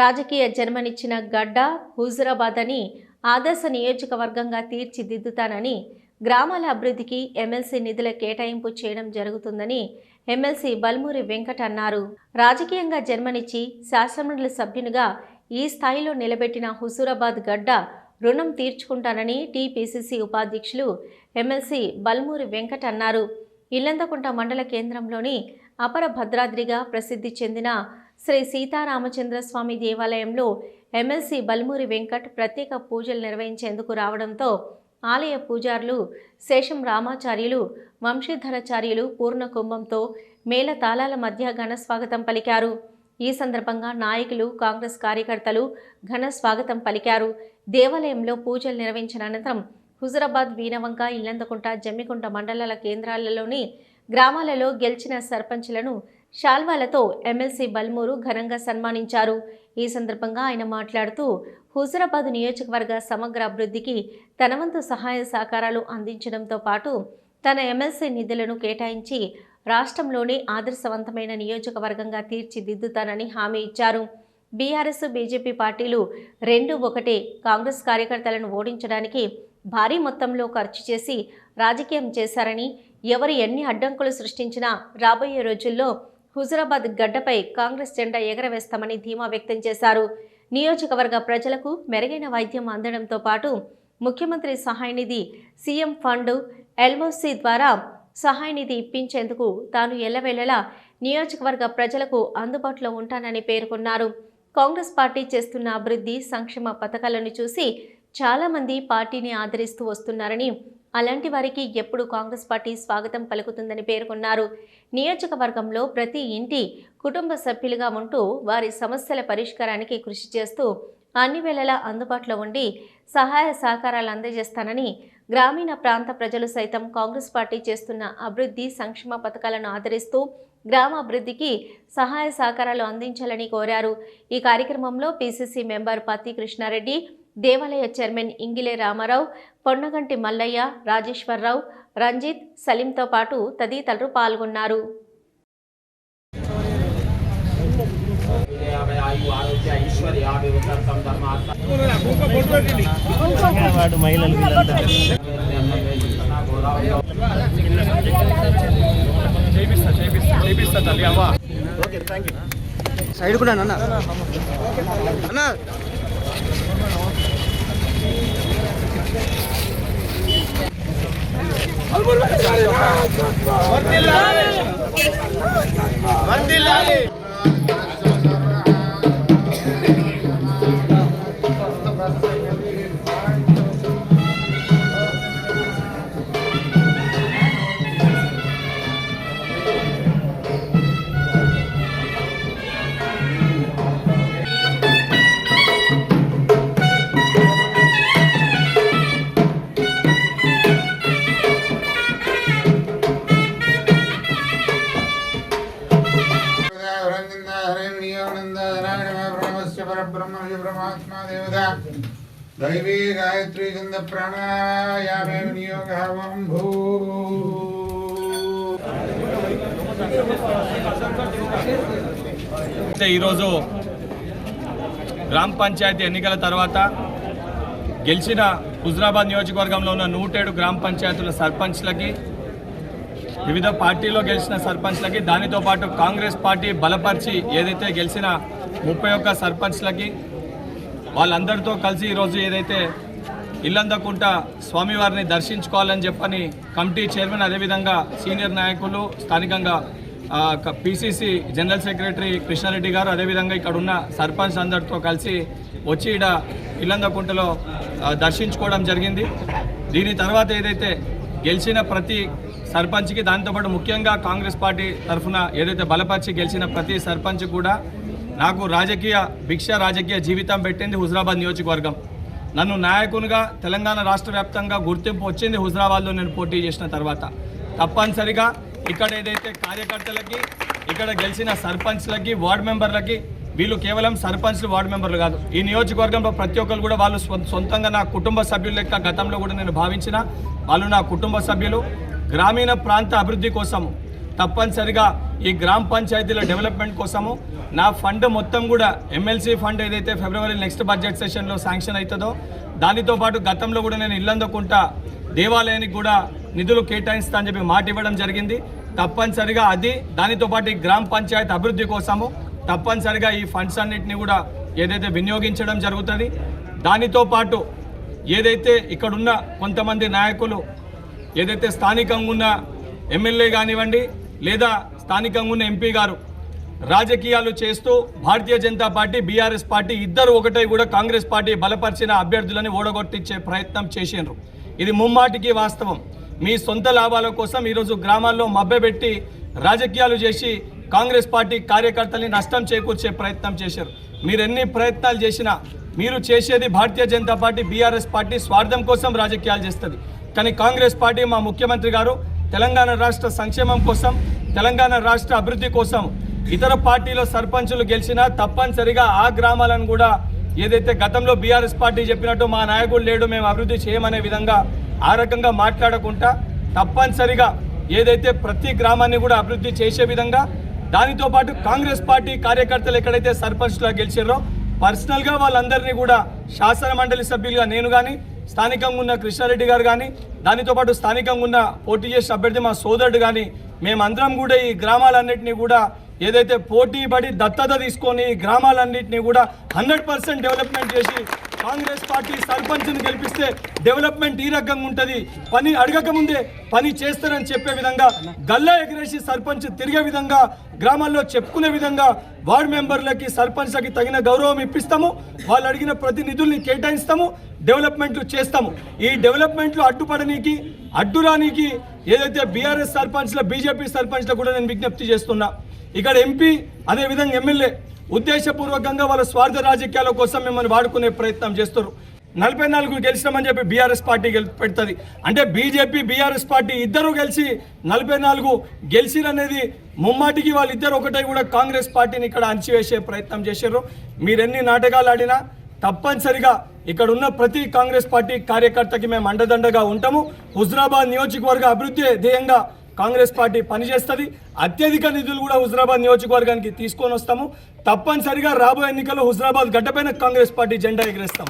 రాజకీయ జన్మనిచ్చిన గడ్డ హుజురాబాద్ అని ఆదర్శ నియోజకవర్గంగా తీర్చిదిద్దుతానని గ్రామాల అభివృద్ధికి ఎమ్మెల్సీ నిధుల కేటాయింపు చేయడం జరుగుతుందని ఎమ్మెల్సీ బల్మూరి వెంకట్ అన్నారు. రాజకీయంగా జన్మనిచ్చి శాసనమండలి సభ్యునిగా ఈ స్థాయిలో నిలబెట్టిన హుజూరాబాద్ గడ్డ రుణం తీర్చుకుంటానని టీపీసీసీ ఉపాధ్యక్షులు ఎమ్మెల్సీ బల్మూరి వెంకట్ అన్నారు. ఇల్లందకుంట మండల కేంద్రంలోని అపర భద్రాద్రిగా ప్రసిద్ధి చెందిన శ్రీ సీతారామచంద్రస్వామి దేవాలయంలో ఎమ్మెల్సీ బల్మూరి వెంకట్ ప్రత్యేక పూజలు నిర్వహించేందుకు రావడంతో ఆలయ పూజారులు శేషం రామాచార్యులు వంశీధరాచార్యులు పూర్ణ కుంభంతో మేళ తాళాల మధ్య ఘన స్వాగతం పలికారు. ఈ సందర్భంగా నాయకులు కాంగ్రెస్ కార్యకర్తలు ఘన స్వాగతం పలికారు. దేవాలయంలో పూజలు నిర్వహించిన అనంతరం హుజరాబాద్ వీనవంక ఇల్లందకుంట జమ్మికుంట మండలాల కేంద్రాలలోని గ్రామాలలో గెలిచిన సర్పంచ్లను శాల్వాలతో ఎమ్మెల్సీ బల్మూరు ఘనంగా సన్మానించారు. ఈ సందర్భంగా ఆయన మాట్లాడుతూ హుజరాబాద్ నియోజకవర్గ సమగ్ర అభివృద్ధికి తనవంతు సహాయ సహకారాలు అందించడంతో పాటు తన ఎమ్మెల్సీ నిధులను కేటాయించి రాష్ట్రంలోనే ఆదర్శవంతమైన నియోజకవర్గంగా తీర్చిదిద్దుతానని హామీ ఇచ్చారు. బీఆర్ఎస్ బీజేపీ పార్టీలు రెండు ఒకటే కాంగ్రెస్ కార్యకర్తలను ఓడించడానికి భారీ మొత్తంలో ఖర్చు చేసి రాజకీయం చేశారని ఎవరు ఎన్ని అడ్డంకులు సృష్టించినా రాబోయే రోజుల్లో హుజురాబాద్ గడ్డపై కాంగ్రెస్ జెండా ఎగరవేస్తామని ధీమా వ్యక్తం చేశారు. నియోజకవర్గ ప్రజలకు మెరుగైన వైద్యం అందడంతో పాటు ముఖ్యమంత్రి సహాయ నిధి సీఎం ఫండ్ ఎల్ఓసి ద్వారా సహాయ నిధి ఇప్పించేందుకు తాను ఎల్లవేళలా నియోజకవర్గ ప్రజలకు అందుబాటులో ఉంటానని పేర్కొన్నారు. కాంగ్రెస్ పార్టీ చేస్తున్న అభివృద్ధి సంక్షేమ పథకాలను చూసి చాలామంది పార్టీని ఆదరిస్తూ వస్తున్నారని అలాంటి వారికి ఎప్పుడు కాంగ్రెస్ పార్టీ స్వాగతం పలుకుతుందని పేర్కొన్నారు. నియోజకవర్గంలో ప్రతి ఇంటి కుటుంబ సభ్యులుగా ఉంటూ వారి సమస్యల పరిష్కారానికి కృషి చేస్తూ అన్ని వేళలా అందుబాటులో ఉండి సహాయ సహకారాలు అందజేస్తానని గ్రామీణ ప్రాంత ప్రజలు సైతం కాంగ్రెస్ పార్టీ చేస్తున్న అభివృద్ధి సంక్షేమ పథకాలను ఆదరిస్తూ గ్రామ అభివృద్ధికి సహాయ సహకారాలు అందించాలని కోరారు. ఈ కార్యక్రమంలో పీసీసీ మెంబర్ పత్తి కృష్ణారెడ్డి దేవాలయ చైర్మన్ ఇంగిలే రామారావు పొన్నగంటి మల్లయ్య రాజేశ్వరరావు రంజిత్ సలీంతో పాటు తదితరులు పాల్గొన్నారు. వాడు మహిళలు వీళ్ళంతా చేపిస్తా చేపిస్తా దైవీ గాయత్రీ చంద ప్రాణాయామే ఈరోజు గ్రామ పంచాయతీ ఎన్నికల తర్వాత గెలిచిన హుజరాబాద్ నియోజకవర్గంలో ఉన్న నూటేడు గ్రామ పంచాయతీల సర్పంచ్లకి వివిధ పార్టీలో గెలిచిన సర్పంచ్లకి దానితో పాటు కాంగ్రెస్ పార్టీ బలపరిచి ఏదైతే గెలిచిన ముప్పై ఒక్క సర్పంచ్లకి వాళ్ళందరితో కలిసి ఈరోజు ఏదైతే ఇల్లందకుంట స్వామివారిని దర్శించుకోవాలని చెప్పని కమిటీ చైర్మన్ అదేవిధంగా సీనియర్ నాయకులు స్థానికంగా పిసిసి జనరల్ సెక్రటరీ కృష్ణారెడ్డి గారు అదేవిధంగా ఇక్కడ ఉన్న సర్పంచ్ అందరితో కలిసి వచ్చి ఇడ ఇల్లందకుంటలో దర్శించుకోవడం జరిగింది. దీని తర్వాత ఏదైతే గెలిచిన ప్రతి సర్పంచ్కి దాంతోపాటు ముఖ్యంగా కాంగ్రెస్ పార్టీ తరఫున ఏదైతే బలపరిచి గెలిచిన ప్రతి సర్పంచ్ కూడా నాకు రాజకీయ భిక్ష రాజకీయ జీవితం పెట్టింది హుజరాబాద్ నియోజకవర్గం. నన్ను నాయకునిగా తెలంగాణ రాష్ట్ర వ్యాప్తంగా గుర్తింపు వచ్చింది హుజరాబాద్లో నేను పోటీ చేసిన తర్వాత. తప్పనిసరిగా ఇక్కడ ఏదైతే కార్యకర్తలకి ఇక్కడ గెలిచిన సర్పంచ్లకి వార్డు మెంబర్లకి వీళ్ళు కేవలం సర్పంచ్లు వార్డు మెంబర్లు కాదు. ఈ నియోజకవర్గంలో ప్రతి ఒక్కరు కూడా వాళ్ళు సొంతంగా నా కుటుంబ సభ్యుల లెక్క గతంలో కూడా నేను భావించిన వాళ్ళు నా కుటుంబ సభ్యులు. గ్రామీణ ప్రాంత అభివృద్ధి కోసం తప్పనిసరిగా ఈ గ్రామ పంచాయతీల డెవలప్మెంట్ కోసము నా ఫండ్ మొత్తం కూడా ఎమ్మెల్సీ ఫండ్ ఏదైతే ఫిబ్రవరి నెక్స్ట్ బడ్జెట్ సెషన్లో శాంక్షన్ అవుతుందో దానితో పాటు గతంలో కూడా నేను ఇల్లందుకుంటా దేవాలయానికి కూడా నిధులు కేటాయిస్తా అని చెప్పి మాట ఇవ్వడం జరిగింది. తప్పనిసరిగా అది దానితో పాటు ఈ గ్రామ పంచాయతీ అభివృద్ధి కోసము తప్పనిసరిగా ఈ ఫండ్స్ అన్నిటిని కూడా ఏదైతే వినియోగించడం జరుగుతుంది దానితో పాటు ఏదైతే ఇక్కడున్న కొంతమంది నాయకులు ఏదైతే స్థానికంగా ఉన్న ఎమ్మెల్యే కానివ్వండి లేదా స్థానికంగా ఉన్న ఎంపీ గారు రాజకీయాలు చేస్తూ Bharatiya Janata party BRS party ఇద్దరు ఒకటే కూడా కాంగ్రెస్ పార్టీ బలపరిచిన అభ్యర్థులని ఓడగొట్టించే ప్రయత్నం చేసిండ్రు. ఇది ముమ్మాటికి వాస్తవం. మీ సొంత లాభాల కోసం ఈరోజు గ్రామాల్లో మభ్యపెట్టి రాజకీయాలు చేసి కాంగ్రెస్ పార్టీ కార్యకర్తల్ని నష్టం చేకూర్చే ప్రయత్నం చేశారు. మీరు ఎన్ని ప్రయత్నాలు చేసినా మీరు చేసేది Bharatiya Janata party BRS party స్వార్థం కోసం రాజకీయాలు చేస్తుంది. కానీ కాంగ్రెస్ పార్టీ మా ముఖ్యమంత్రి గారు తెలంగాణ రాష్ట్ర సంక్షేమం కోసం తెలంగాణ రాష్ట్ర అభివృద్ధి కోసం ఇతర పార్టీలో సర్పంచులు గెలిచినా తప్పనిసరిగా ఆ గ్రామాలను కూడా ఏదైతే గతంలో బీఆర్ఎస్ పార్టీ చెప్పినట్టు మా నాయకుడు లేడు మేము అభివృద్ధి చేయమనే విధంగా ఆ రకంగా మాట్లాడకుండా తప్పనిసరిగా ఏదైతే ప్రతి గ్రామాన్ని కూడా అభివృద్ధి చేసే విధంగా దానితో పాటు కాంగ్రెస్ పార్టీ కార్యకర్తలు ఎక్కడైతే సర్పంచ్లా గెలిచారో పర్సనల్గా వాళ్ళందరినీ కూడా శాసన మండలి సభ్యులుగా నేను కానీ స్థానికంగా ఉన్న కృష్ణారెడ్డి గారు కానీ దానితో పాటు స్థానికంగా ఉన్న పోటీ చేసిన అభ్యర్థి మా సోదరుడు కానీ మేమందరం కూడా ఈ గ్రామాలన్నింటినీ కూడా ఏదైతే పోటీ పడి దత్తత తీసుకొని గ్రామాలన్నింటినీ కూడా హండ్రెడ్ పర్సెంట్ డెవలప్మెంట్ చేసి కాంగ్రెస్ పార్టీ సర్పంచ్ని గెలిపిస్తే డెవలప్మెంట్ ఈ రకంగా ఉంటుంది. పని అడగక ముందే పని చేస్తారని చెప్పే విధంగా గల్లా ఎగిరేసి సర్పంచ్ తిరిగే విధంగా గ్రామాల్లో చెప్పుకునే విధంగా వార్డు మెంబర్లకి సర్పంచ్లకి తగిన గౌరవం ఇప్పిస్తాము. వాళ్ళు అడిగిన ప్రతినిధుల్ని కేటాయిస్తాము. డెవలప్మెంట్లు చేస్తాము. ఈ డెవలప్మెంట్లు అడ్డుపడనీకి అడ్డురానికి ఏదైతే బీఆర్ఎస్ సర్పంచ్ల బీజేపీ సర్పంచ్ల కూడా నేను విజ్ఞప్తి చేస్తున్నా. ఇక్కడ ఎంపీ అదేవిధంగా ఎమ్మెల్యే ఉద్దేశపూర్వకంగా వాళ్ళ స్వార్థ రాజకీయాల కోసం మిమ్మల్ని వాడుకునే ప్రయత్నం చేస్తారు నలభై నాలుగు గెలిచినామని చెప్పి బీఆర్ఎస్ పార్టీ పెడుతుంది. అంటే బీజేపీ బీఆర్ఎస్ పార్టీ ఇద్దరు గెలిచి నలభై నాలుగు గెలిచిరనేది ముమ్మాటికి వాళ్ళిద్దరు ఒకటే కూడా కాంగ్రెస్ పార్టీని ఇక్కడ అణచివేసే ప్రయత్నం చేశారు మీరెన్ని నాటకాలు ఆడినా తప్పనిసరిగా ఇక్కడ ఉన్న ప్రతి కాంగ్రెస్ పార్టీ కార్యకర్తకి మేము అండదండగా ఉంటాము. హుజరాబాద్ నియోజకవర్గ అభివృద్ధి ధ్యేయంగా కాంగ్రెస్ పార్టీ పనిచేస్తుంది. అత్యధిక నిధులు కూడా హుజరాబాద్ నియోజకవర్గానికి తీసుకొని వస్తాము. తప్పనిసరిగా రాబోయే ఎన్నికల్లో హుజరాబాద్ గడ్డపైన కాంగ్రెస్ పార్టీ జెండా ఎగరేస్తాం